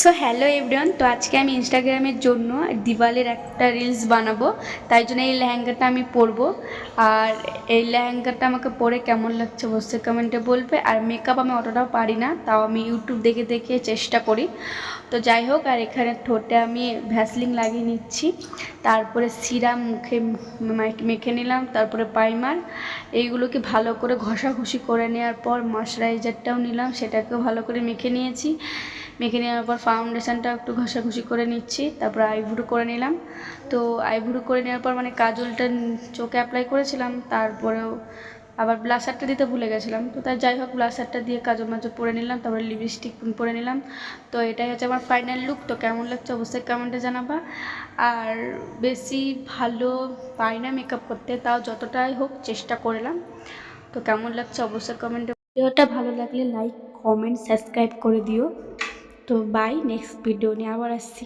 So hello everyone তো আজকে আমি ইনস্টাগ্রামের জন্য দিওয়ালের একটা রিলস বানাবো। তাই জন্য এই লেহেঙ্গাটা আমি পরবো। আর এই লেহেঙ্গাটা আমাকে পরে কেমন লাগছে অবশ্যই কমেন্টে বলবে। আর মেকআপ আমি অতটাও পারি না, তাও আমি ইউটিউব দেখে দেখে চেষ্টা করি। তো যাই হোক, আর এখানে ঠোঁটে আমি ভ্যাসলিং লাগিয়ে নিচ্ছি। তারপরে সিরাম মুখে মেখে নিলাম। তারপরে পাইমার এইগুলোকে ভালো করে ঘষাঘষি করে নেওয়ার পর ময়শ্চারাইজারটাও নিলাম। সেটাকেও ভালো করে মেখে নিয়েছি। মেখে নেওয়ার পর ফাউন্ডেশনটা একটু ঘষাঘষি করে নিচ্ছি, তারপর আইব্রু করে নিলাম। তো আইব্রু করে নেওয়ার পর মানে কাজলটা চোখে অ্যাপ্লাই করেছিলাম, তারপরেও আবার ব্লাসারটা দিতে ভুলে গেছিলাম। তো তাই যাই হোক ব্লাশারটা দিয়ে কাজল মাজল পরে নিলাম, তারপরে লিপস্টিক পরে নিলাম। তো এটাই হচ্ছে আমার ফাইনাল লুক তো কেমন লাগছে অবশ্যই কমেন্টে জানাবা। আর বেশি ভালো পাই না মেকআপ করতে, তাও যতটাই হোক চেষ্টা করলাম। তো কেমন লাগছে অবশ্যই কমেন্টে ভিডিওটা ভালো লাগলে লাইক কমেন্ট সাবস্ক্রাইব করে দিও। তো বাই নেক্সট ভিডিও নিয়ে আবার আসছি।